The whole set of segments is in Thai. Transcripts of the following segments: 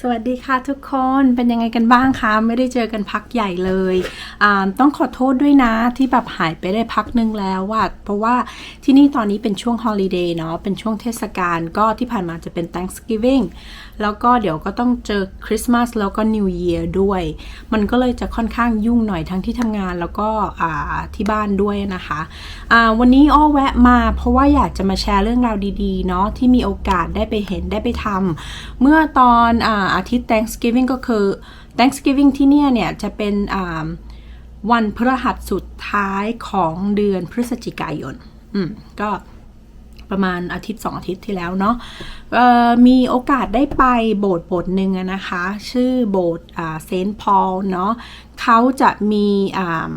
สวัสดีค่ะทุกคนเป็นยังไงกันบ้างคะ ไม่ได้เจอกันพักใหญ่เลยต้องขอโทษด้วยนะที่แบบหายไปได้พักนึงแล้วว่าเพราะว่าที่นี่ตอนนี้เป็นช่วงฮอลิเดย์เนาะเป็นช่วงเทศกาลก็ที่ผ่านมาจะเป็น Thanksgiving แล้วก็เดี๋ยวก็ต้องเจอคริสต์มาสแล้วก็ New Year ด้วย มันก็เลยจะค่อนข้างยุ่งหน่อยทั้งที่ทำงานแล้วก็ที่บ้านด้วยนะคะอ่าวันนี้อ้อแวะมาเพราะว่าอยากจะมาแชร์เรื่องราวดีๆเนาะที่มีโอกาสได้ไปเห็นได้ไปทำเมื่อตอนอาอาทิตย์ Thanksgiving ก็คือ Thanksgiving ที่เนี่ยเนี่ยจะเป็นอ่าวันพฤหัสสุดท้ายของเดือนพฤศจิกายน อืม ก็ประมาณอาทิตย์สองอาทิตย์ที่แล้วเนาะมีโอกาสได้ไปโบสถ์โบสถ์หนึ่งอะนะคะ ชื่อโบสถ์อ่าเซนต์พอลเนาะเขาจะมีอ่า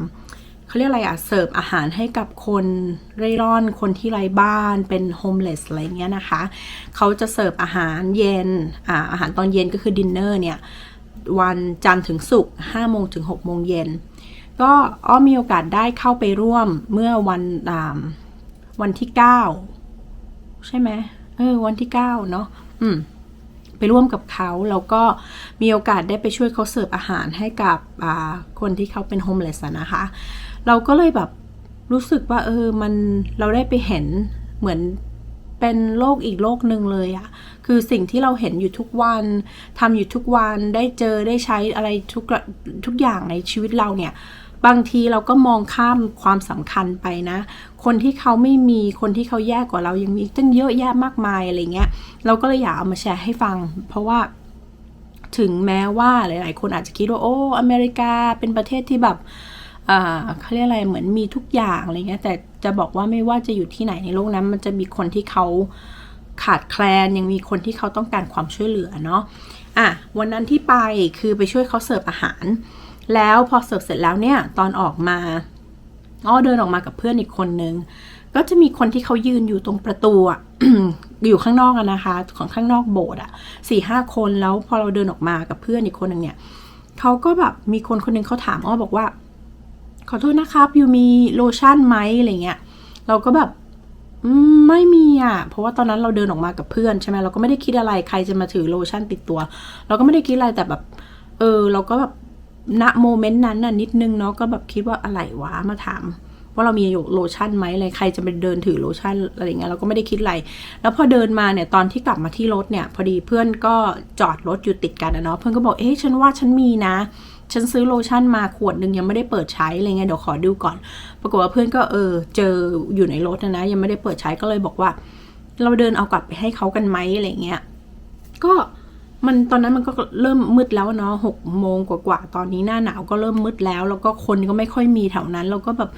เขาเรียกอะไรอะเสิร์ฟอาหารให้กับคนเร่ร่อนคนที่ไร้บ้านเป็นโฮมเลสอะไรเงี้ยนะคะ เขาจะเสิร์ฟอาหารเย็นอ่าอาหารตอนเย็นก็คือดินเนอร์เนี่ยวันจันทร์ถึงศุกร์5โมงถึง6โมงเย็นก็อ้อมีโอกาสได้เข้าไปร่วมเมื่อวันวันที่9ใช่ไหมเออวันที่9เนาะอืม ไปร่วมกับเขาแล้วก็มีโอกาสได้ไปช่วยเขาเสิร์ฟอาหารให้กับคนที่เขาเป็นโฮมเลสนะคะ เราก็เลยแบบรู้สึกว่าเออมันเราได้ไปเห็นเหมือนเป็นโลกอีกโลกหนึ่งเลยอะคือสิ่งที่เราเห็นอยู่ทุกวันทำอยู่ทุกวันได้เจอได้ใช้อะไรทุกทุกอย่างในชีวิตเราเนี่ย บางทีเราก็มองข้ามความสำคัญไปนะ คนที่เขาไม่มีคนที่เขาแย่กว่าเรายังมีตั้งเยอะแยะมากมายอะไรเงี้ยเราก็เลยอยากเอามาแชร์ให้ฟัง เพราะว่าถึงแม้ว่าหลาย ๆ คนอาจจะคิดว่าโอ้อเมริกาเป็นประเทศที่แบบเขาเรียกอะไรเหมือนมีทุกอย่างอะไรเงี้ยแต่จะบอกว่าไม่ว่าจะอยู่ที่ไหนในโลกนั้น มันจะมีคนที่เขาขาดแคลนยังมีคนที่เขาต้องการความช่วยเหลือเนาะอะวันนั้นที่ไปคือไปช่วยเขาเสิร์ฟอาหาร แล้วพอเสิร์ฟเสร็จแล้วเนี่ยตอนออกมาอ้อเดินออกมากับเพื่อนอีกคนนึง ก็จะมีคนที่เขายืนอยู่ตรงประตูอะอยู่ข้างนอกอะนะคะ ของข้างนอกโบสถ์อะสี่ห้าคนแล้วพอเราเดินออกมากับเพื่อนอีกคนหนึ่งเนี่ยเขาก็แบบมีคนคนหนึงเขาถามอ้อบอกว่า ขอโทษนะครับอยู่มีโลชั่นไหมอะไรเงี้ยเราก็แบบไม่มีอะ เพราะว่าตอนนั้นเราเดินออกมากับเพื่อนใช่ไหมเราก็ไม่ได้คิดอะไรใครจะมาถือโลชั่นติดตัว เราก็ไม่ได้คิดอะไรแต่แบบ เออ เราก็แบบ ณโมเมนต์นั้นน่ะนิดนึงเนาะก็แบบคิดว่าอะไรวะมาถามว่าเรามีโลชั่นไหมอะไรใครจะไปเดินถือโลชั่นอะไรเงี้ยเราก็ไม่ได้คิดอะไร แล้วพอเดินมาเนี่ยตอนที่กลับมาที่รถเนี่ย พอดีเพื่อนก็จอดรถอยู่ติดกันนะเนาะเพื่อนก็บอกเอ๊ะฉันว่าฉันมีนะ ฉันซื้อโลชั่นมาขวดหนึ่งยังไม่ได้เปิดใช้อะไรเงี้ยเดี๋ยวขอดูก่อน ปรากฏว่าเพื่อนก็เออเจออยู่ในรถนะนะยังไม่ได้เปิดใช้ก็เลยบอกว่า เราเดินเอากลับไปให้เขากันไหมอะไรเงี้ยก็ มันตอนนั้นมันก็เริ่มมืดแล้วเนาะหกโมงกว่าๆตอนนี้หน้าหนาวก็เริ่มมืดแล้ว แล้วก็คนก็ไม่ค่อยมีแถวนั้น เราก็แบบ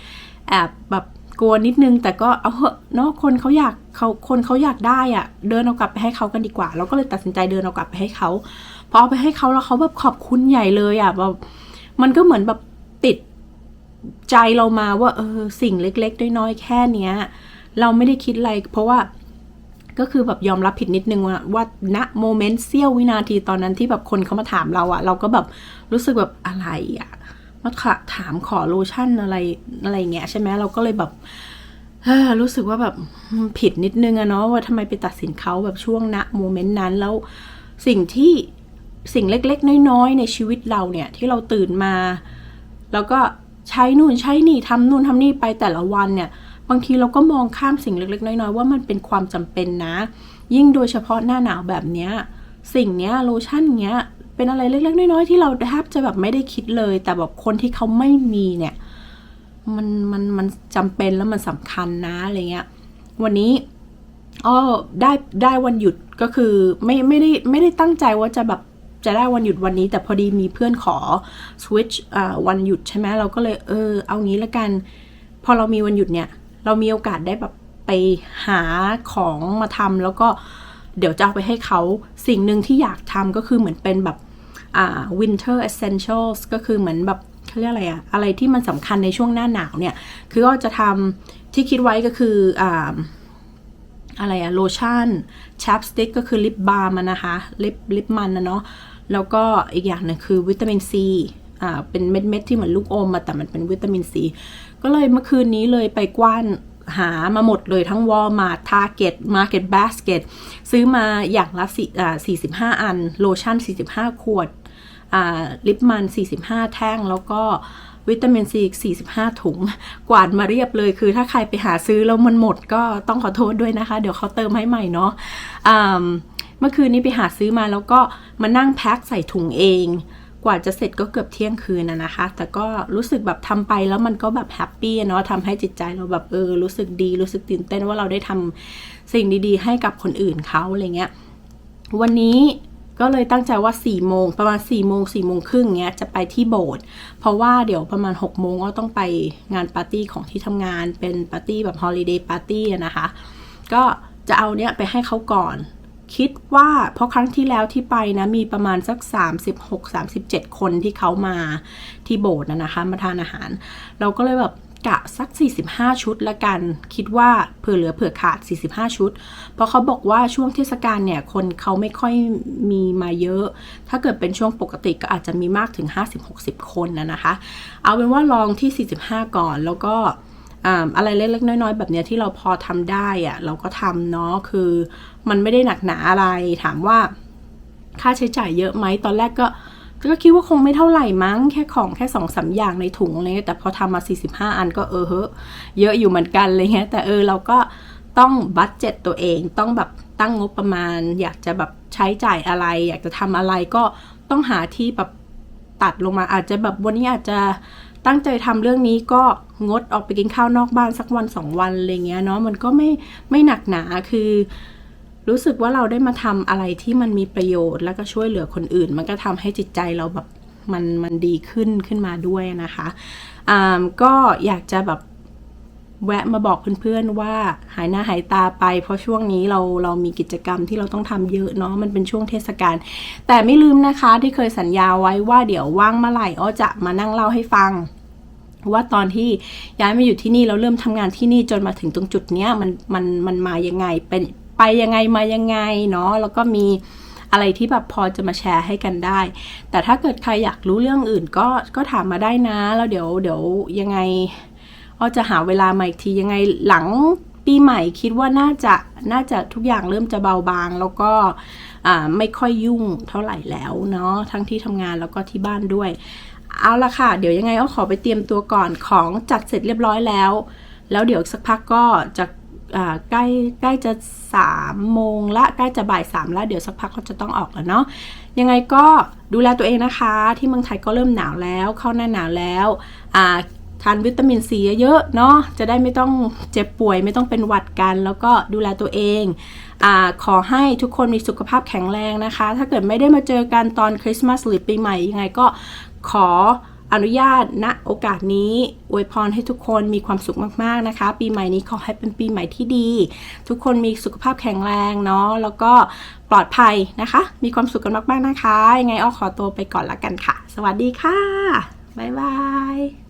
แอบแบบกลัวนิดนึง แต่ก็เอาเหอะเนาะคนเขาอยากเขาคนเขาอยากได้อะเดินเอากลับไปให้เขากันดีกว่า เราก็เลยตัดสินใจเดินเอากลับไปให้เขาพอเอาไปให้เขาแล้วเขาแบบขอบคุณใหญ่เลยอะแบบมันก็เหมือนแบบติดใจเรามาว่าเออสิ่งเล็ก ๆ น้อยๆแค่เนี้ย เราไม่ได้คิดอะไรเพราะว่า ก็คือแบบยอมรับผิดนิดนึงว่าว่าณโมเมนต์เสี้ยววินาทีตอนนั้นที่แบบคนเขามาถามเราอะเราก็แบบรู้สึกแบบอะไรอะมาถามขอโลชั่นอะไรอะไรเงี้ยใช่ไหมเราก็เลยแบบรู้สึกว่าแบบผิดนิดนึงอะเนาะว่าทำไมไปตัดสินเขาแบบช่วงณโมเมนต์นั้นแล้วสิ่งที่สิ่งเล็กๆ น้อยๆ ในชีวิตเราเนี่ย ที่เราตื่นมา แล้วก็ใช้นู่นใช้นี่ทำนู่นทำนี่ไปแต่ละวันเนี่ย บางทีเราก็มองข้ามสิ่งเล็กๆ น้อยๆ ว่ามันเป็นความจำเป็นนะ ยิ่งโดยเฉพาะหน้าหนาวแบบเนี้ยสิ่งเนี้ยโลชั่นเนี้ยเป็นอะไรเล็กๆ น้อยๆ ที่เราแทบจะแบบไม่ได้คิดเลย แต่แบบคนที่เขาไม่มีเนี่ยมันมันมันจำเป็นแล้วมันสำคัญนะอะไรเงี้ย วันนี้อ้อได้ได้วันหยุดก็คือไม่ไม่ได้ไม่ได้ตั้งใจว่าจะแบบจะได้วันหยุดวันนี้ แต่พอดีมีเพื่อนขอสวิตช์วันหยุดใช่ไหมเราก็เลยเออเอางี้ละกัน พอเรามีวันหยุดเนี่ย เรามีโอกาสได้แบบไปหาของมาทำแล้วก็เดี๋ยวจะเอาไปให้เขาสิ่งหนึ่งที่อยากทำก็คือเหมือนเป็นแบบอ่า winter essentials ก็คือเหมือนแบบเขาเรียกอะไรอะอะไรที่มันสำคัญในช่วงหน้าหนาวเนี่ย คือก็จะทำที่คิดไว้ก็คืออ่าอะไรอะโลชั่นชัปสติ๊กก็คือลิปบาล์มนะคะลิปลิปมันนะเนาะแล้วก็อีกอย่างหนึงคือวิตามินซีอ่าเป็นเม็ดเม็ดที่เหมือนลูกอมมาแต่มันเป็นวิตามินซี ก็เลยเมื่อคืนนี้เลยไปกว้านหามาหมดเลยทั้ง Walmart Target Market Basket ซื้อมาอย่างละสี่อ่า45 อัน โลชั่น 45 ขวดอ่าลิปมัน 45 แท่ง แล้วก็วิตามินซีอีก45 ถุง กวาดมาเรียบเลย คือถ้าใครไปหาซื้อแล้วมันหมดก็ต้องขอโทษด้วยนะคะ เดี๋ยวเขาเติมให้ใหม่เนาะเมื่อคืนนี้ไปหาซื้อมาแล้วก็มานั่งแพ็คใส่ถุงเอง กว่าจะเสร็จก็เกือบเที่ยงคืนนะนะคะ แต่ก็รู้สึกแบบทำไปแล้วมันก็แบบแฮปปี้เนาะทำให้จิตใจเราแบบเออรู้สึกดีรู้สึกตื่นเต้นว่าเราได้ทำสิ่งดีๆ ให้กับคนอื่นเขาอะไรเงี้ย วันนี้ก็เลยตั้งใจว่า4ี่โมงประมาณ4ี่โมงสี่โมงครึ่งเงี้ยจะไปที่โบสถ์เพราะว่าเดี๋ยวประมาณ6กโมงก็ต้องไปงานปาร์ตี้ของที่ทำงานเป็นปาร์ตี้แบบฮอลิเดย์ปาร์ตี้นะคะ ก็จะเอาเนี้ยไปให้เขาก่อน คิดว่าเพราะครั้งที่แล้วที่ไปนะมีประมาณสัก 36-37 คนที่เขามาที่โบสถ์นะนะคะมาทานอาหาร เราก็เลยแบบกะสัก 45 ชุดละกัน คิดว่าเผื่อเหลือเผื่อขาด 45 ชุด เพราะเขาบอกว่าช่วงเทศกาลเนี่ย คนเขาไม่ค่อยมีมาเยอะ ถ้าเกิดเป็นช่วงปกติก็อาจจะมีมากถึง 50-60 คนนะนะคะ เอาเป็นว่าลองที่ 45 ก่อนแล้วก็อ่าอะไรเล็กๆน้อยๆ แบบเนี้ยที่เราพอทำได้อะเราก็ทำเนาะคือ มันไม่ได้หนักหนาอะไร ถามว่าค่าใช้จ่ายเยอะไหมตอนแรกก็ก็คิดว่าคงไม่เท่าไหร่มั้ง แค่ของแค่สองสามอย่างในถุงเลยแต่พอทำมา 45 อันก็เออเฮ้เยอะอยู่เหมือนกันเลยเงี้ยแต่เออเราก็ต้องบัตเจ็ตตัวเองต้องแบบตั้งงบประมาณ อยากจะแบบใช้จ่ายอะไร อยากจะทำอะไรก็ต้องหาที่แบบตัดลงมาอาจจะแบบวันนี้อาจจะตั้งใจทำเรื่องนี้ก็งดออกไปกินข้าวนอกบ้านสักวันสองวันอะไรเงี้ยเนาะมันก็ไม่ไม่หนักหนาคือ รู้สึกว่าเราได้มาทำอะไรที่มันมีประโยชน์ แล้วก็ช่วยเหลือคนอื่น มันก็ทำให้จิตใจเราแบบมันมันดีขึ้นขึ้นมาด้วยนะคะอ่าก็อยากจะแบบแวะมาบอกเพื่อนๆว่าหายหน้าหายตาไป เพราะช่วงนี้เราเรามีกิจกรรมที่เราต้องทำเยอะเนาะมันเป็นช่วงเทศกาลแต่ไม่ลืมนะคะที่เคยสัญญาไว้ว่าเดี๋ยวว่างเมื่อไหร่อ้อจะมานั่งเล่าให้ฟัง ว่าตอนที่ย้ายมาอยู่ที่นี่เราเริ่มทำงานที่นี่จนมาถึงตรงจุดเนี้ยมันมันมันมายังไงเป็น ไปยังไงมายังไงเนาะแล้วก็มีอะไรที่แบบพอจะมาแชร์ให้กันได้ แต่ถ้าเกิดใครอยากรู้เรื่องอื่นก็ก็ถามมาได้นะ แล้วเดี๋ยวเดี๋ยวยังไงอ้อจะหาเวลาใหม่อีกทียังไงหลังปีใหม่คิดว่าน่าจะน่าจะทุกอย่างเริ่มจะเบาบาง แล้วก็ไม่ค่อยยุ่งเท่าไหร่แล้วเนาะทั้งที่ทำงานแล้วก็ที่บ้านด้วย เอาละค่ะ เดี๋ยวยังไงอ้อขอไปเตรียมตัวก่อนของจัดเสร็จเรียบร้อยแล้ว แล้วเดี๋ยวสักพักก็จะ ใกล้ใกล้จะสามโมงละใกล้จะบ่ายสามละเดี๋ยวสักพักก็จะต้องออกแล้วเนาะยังไงก็ดูแลตัวเองนะคะ ที่เมืองไทยก็เริ่มหนาวแล้ว เข้าหน้าหนาวแล้วอ่าทานวิตามินซีเยอะๆเนาะจะได้ไม่ต้องเจ็บป่วยไม่ต้องเป็นหวัดกัน แล้วก็ดูแลตัวเองอขอให้ทุกคนมีสุขภาพแข็งแรงนะคะ ถ้าเกิดไม่ได้มาเจอกันตอนคริสต์มาสหรือปีใหม่ยังไงก็ขอ อนุญาตณนะโอกาสนี้อวยพรให้ทุกคนมีความสุขมากๆนะคะ ปีใหม่นี้ขอให้เป็นปีใหม่ที่ดี ทุกคนมีสุขภาพแข็งแรงเนาะแล้วก็ปลอดภัยนะคะ มีความสุขกันมากๆนะคะยังไงอ้อขอตัวไปก่อนละกันค่ะ สวัสดีค่ะบ๊ายบาย